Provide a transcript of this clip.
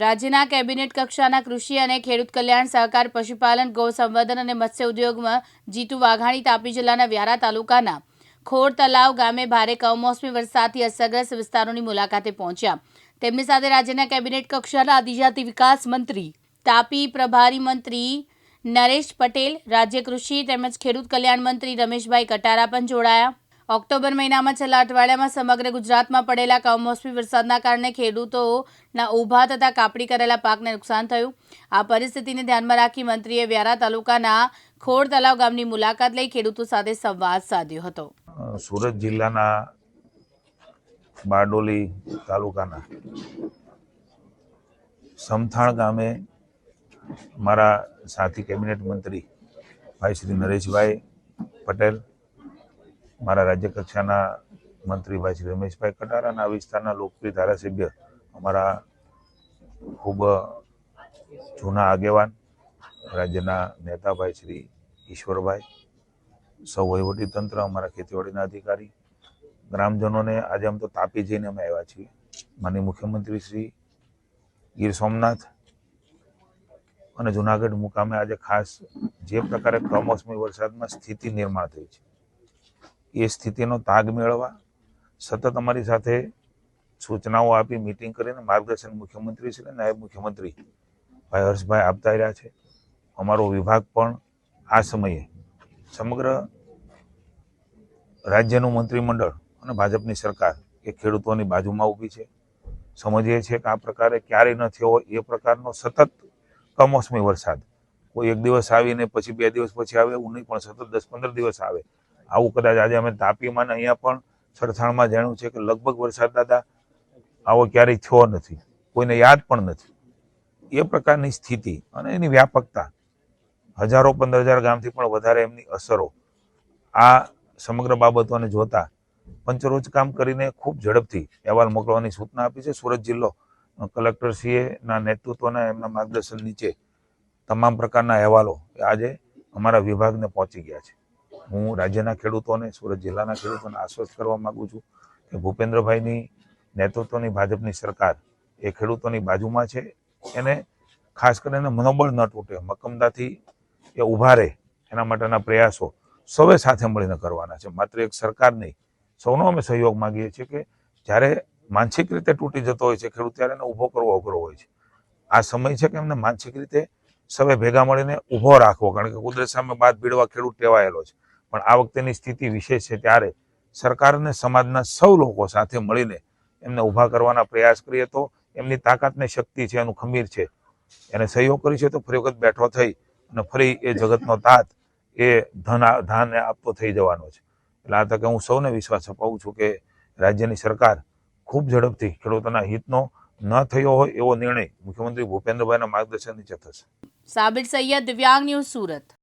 રાજ્યના કેબિનેટ કક્ષાના કૃષિ અને ખેડૂત કલ્યાણ સહકાર, પશુપાલન, ગૌ સંવર્ધન અને મત્સ્ય ઉદ્યોગમાં જીતુ વાઘાણી તાપી જિલ્લાના વ્યારા તાલુકાના ખોડ તલાવ ગામે ભારે કમોસમી વરસાદથી અસરગ્રસ્ત વિસ્તારોની મુલાકાતે પહોંચ્યા. તેમની સાથે રાજ્યના કેબિનેટ કક્ષાના આદિજાતિ વિકાસ મંત્રી, તાપી પ્રભારી મંત્રી નરેશ પટેલ, રાજ્ય કૃષિ તેમજ ખેડૂત કલ્યાણ મંત્રી રમેશભાઈ કટારા પણ જોડાયા. ઓક્ટોબર મહિનામાં છેલ્લા અઠવાડિયામાં સમગ્ર ગુજરાતમાં પડેલા કમોસમી વરસાદના કારણે ખેડૂતોના ઊભા તથા કાપડી કરેલા પાકને નુકસાન થયું. આ પરિસ્થિતિને ધ્યાનમાં રાખી મંત્રીએ વ્યારા તાલુકાના ખોડ તલાવ ગામની મુલાકાત લઈ ખેડૂતો સાથે સંવાદ સાધ્યો હતો. સુરત જિલ્લાના બારડોલી તાલુકાના સમથાણ ગામે મારા સાથી કેબિનેટ મંત્રી ભાઈ શ્રી નરેશભાઈ પટેલ મારા રાજ્ય કક્ષાના મંત્રીભાઈ શ્રી રમેશભાઈ કટારા અને આ વિસ્તારના લોકપ્રિય ધારાસભ્ય અમારા ખૂબ જૂના આગેવાન, રાજ્યના નેતાભાઈ શ્રી ઈશ્વરભાઈ, સૌ તંત્ર અમારા ખેતીવાડીના અધિકારી, ગ્રામજનોને આજે આમ તો તાપી જઈને અમે આવ્યા છીએ. માનનીય મુખ્યમંત્રી શ્રી ગીર સોમનાથ અને જુનાગઢ મુકામે આજે ખાસ જે પ્રકારે કમોસમી વરસાદમાં સ્થિતિ નિર્માણ થઈ છે. એ સ્થિતિનો તાગ મેળવવા, સતત અમારી સાથે સૂચનાઓ આપી મિટિંગ કરીને માર્ગદર્શન મુખ્યમંત્રી શ્રી નાયબ મુખ્યમંત્રી ભાઈ હર્ષભાઈ આપતા રહ્યા છે. અમારો વિભાગ પણ આ સમયે સમગ્ર રાજ્યનું મંત્રીમંડળ અને ભાજપની સરકાર એ ખેડૂતોની બાજુમાં ઊભી છે. સમજીએ છીએ કે આ પ્રકારે ક્યારેય ન થયો એ પ્રકારનો સતત કમોસમી વરસાદ. કોઈ એક દિવસ આવીને પછી બે દિવસ પછી આવે એવું નહીં, પણ સતત દસ પંદર દિવસ આવે. આવું કદાચ આજે અમે તાપીમાં અહીંયા પણ સરથાણમાં જાણ્યું છે કે લગભગ વરસાદ દાદા આવો ક્યારેય થયો નથી. કોઈને યાદ પણ નથી. એ પ્રકારની સ્થિતિ અને એની વ્યાપકતા હજારો પંદર હજાર ગામથી પણ વધારે એમની અસરો આ સમગ્ર બાબતોને જોતા પંચરોજ કામ કરીને ખૂબ ઝડપથી અહેવાલ મોકલવાની સૂચના આપી છે. સુરત જિલ્લો કલેક્ટરશ્રીએના નેતૃત્વના એમના માર્ગદર્શન નીચે તમામ પ્રકારના અહેવાલો આજે અમારા વિભાગને પહોંચી ગયા છે. હું રાજ્યના ખેડૂતોને, સુરત જિલ્લાના ખેડૂતોને આશ્વસ્ત કરવા માગું છું કે ભૂપેન્દ્રભાઈની નેતૃત્વની ભાજપની સરકાર એ ખેડૂતોની બાજુમાં છે. એને ખાસ કરીને મનોબળ ન તૂટે મક્કમતાથી એ ઊભા રહે એના માટેના પ્રયાસો સૌએ સાથે મળીને કરવાના છે. માત્ર એક સરકાર નહીં, સૌનો અમે સહયોગ માગીએ છીએ કે જ્યારે માનસિક રીતે તૂટી જતો હોય છે ખેડૂત, ત્યારે એને ઊભો કરવો અઘરો હોય છે. આ સમય છે કે એમને માનસિક રીતે સૌએ ભેગા મળીને ઊભો રાખવો, કારણ કે કુદરત સામે બાદ ભીડવા ખેડૂત ટેવાયેલો છે. પણ આ વખતેની સ્થિતિ વિશેષ છે ત્યારે સરકારને સમાજના સૌ લોકો સાથે મળીને એમને ઊભા કરવાના પ્રયાસ કરીએ તો એમની તાકાતને શક્તિ છે, એનું ખમીર છે. એને સહયોગ કરી છે તો ફરી વખત બેઠો થઈ અને ફરી એ જગતનો તાત એ ધન ધાન આપતો થઈ જવાનો છે. એટલે આ તકે હું સૌને વિશ્વાસ અપાવું છું કે રાજ્યની સરકાર ખૂબ ઝડપથી ખેડૂતોના હિતનો ન થયો હોય એવો નિર્ણય મુખ્યમંત્રી ભૂપેન્દ્રભાઈના માર્ગદર્શન નીચે થશે. સાબિર સૈયદ, દિવ્યાંગ ન્યૂઝ સુરત.